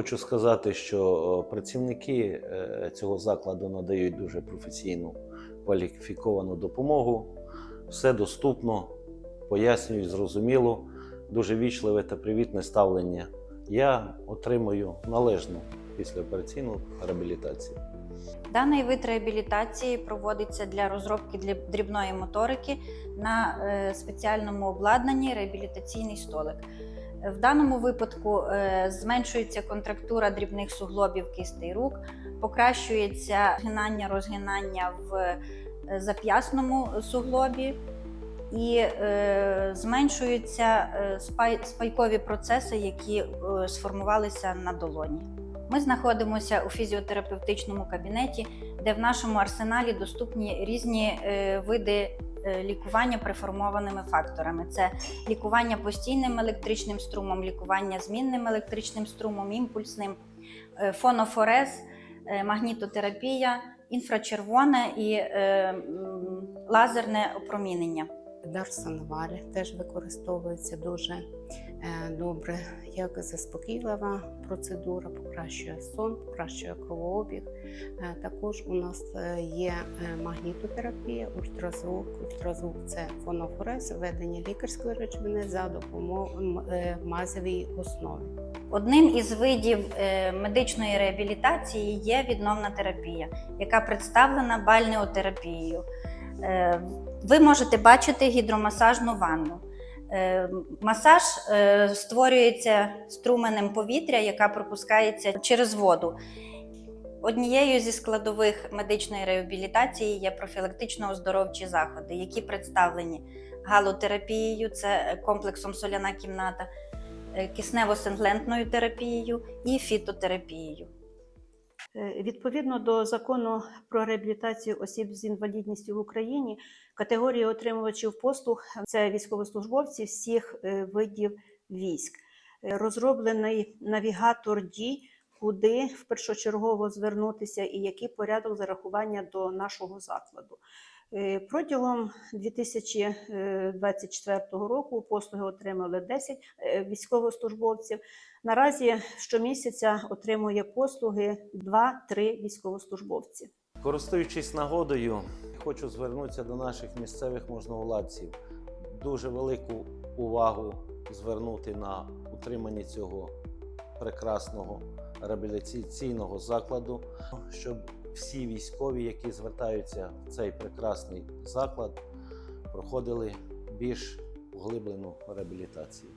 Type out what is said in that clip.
Хочу сказати, що е, працівники е, цього закладу надають дуже професійну кваліфіковану допомогу. Все доступно, пояснюють, зрозуміло, дуже вічливе та привітне ставлення. Я отримую належну післяопераційну реабілітацію. Даний вид реабілітації проводиться для розробки дрібної моторики на е, спеціальному обладнанні реабілітаційний столик. В даному випадку е, зменшується контрактура дрібних суглобів кистей рук, покращується згинання розгинання в е, зап'ясному суглобі і е, зменшуються спайкові процеси, які сформувалися на долоні. Ми знаходимося у фізіотерапевтичному кабінеті, де в нашому арсеналі доступні різні види лікування приформованими факторами: це лікування постійним електричним струмом, лікування змінним електричним струмом, імпульсним, е, фонофорез, е, магнітотерапія, інфрачервоне і е, лазерне опромінення. Дарсонваль теж використовується дуже е, добре, як заспокійлива процедура, покращує сон, покращує кровообіг. Е, Також у нас е, є е, магнітотерапія, ультразвук. Ультразвук це фонофорез, введення лікарської речовини за допомогою мазовій основі. Одним із видів е, медичної реабілітації є відновна терапія, яка представлена бальнеотерапією. Е, Ви можете бачити гідромасажну ванну. Е, Масаж е, створюється струменем повітря, яка пропускається через воду. Однією зі складових медичної реабілітації є профілактично-оздоровчі заходи, які представлені галотерапією, це комплексом соляна кімната, е, киснево-синглентною терапією і фітотерапією. Е, Відповідно до закону про реабілітацію осіб з інвалідністю в Україні, категорії отримувачів послуг це військовослужбовці всіх е, видів військ. Е, Розроблений навігатор дій, куди першочергово звернутися і який порядок зарахування до нашого закладу. Е, Протягом 2024 року послуги отримали 10 е, військовослужбовців. Наразі щомісяця отримує послуги 2-3 військовослужбовці. Користуючись нагодою, хочу звернутися до наших місцевих можновладців. Дуже велику увагу звернути на утримання цього прекрасного реабілітаційного закладу, щоб всі військові, які звертаються в цей прекрасний заклад, проходили більш поглиблену реабілітацію.